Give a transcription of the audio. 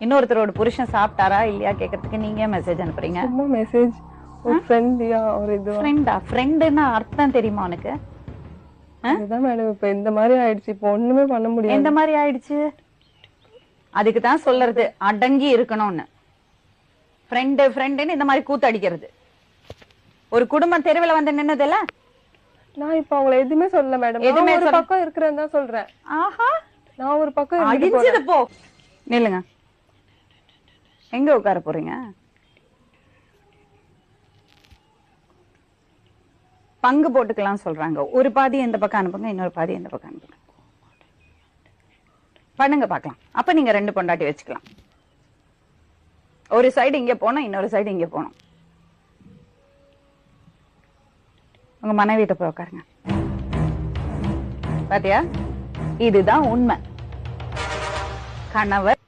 இன்னொருத்தரோட புருஷன் சாப்பிட்டாரா இல்லையா கேக்குறதுக்கு நீங்க மெசேஜ் அனுப்புறீங்க. சும்மா மெசேஜ் ஒரு ஃப்ரெண்ட்லியா ஒரு இதுவா? ஃப்ரெண்டா ஃப்ரெண்டுன்னா அர்த்தம் தெரியுமா உனக்கு? அதுதான் மேடம் இப்ப இந்த மாதிரி ஆயிடுச்சு. இப்போ ஒண்ணுமே பண்ண முடியாது. எந்த மாதிரி ஆயிடுச்சு? அதுக்கு தான் சொல்றது அடங்கி இருக்கணும்னு. ஃப்ரெண்டு ஃப்ரெண்டுன்னு இந்த மாதிரி கூத்து அடிக்கிறது. ஒரு குடும்பம் தெருவில் வந்து நின்னதுல நான் இப்ப அவங்கள எதுவுமே சொல்லல மேடம் எதுவுமே ஒரு பக்கம் இருக்கிறேன்னு தான் சொல்றேன். ஆஹா. நான் ஒரு பக்கம். அடிச்சது போ. நில்லுங்க. எங்க உட்கார போறீங்க? பங்கு போட்டுக்கலாம் சொல்றாங்க. ஒரு பாதி எந்த பக்கம் அனுப்புங்க இன்னொரு பாதி எந்த பக்கம் அனுப்புங்க. பண்ணுங்க பார்க்கலாம். அப்ப நீங்க ரெண்டு பொண்டாட்டி வச்சுக்கலாம். ஒரு சைடு இங்க போனோம் இன்னொரு சைடு இங்க போனோம் உங்க மனைவிட்ட போய் உட்காருங்க. பாத்தியா? இதுதான் உண்மை. கணவர்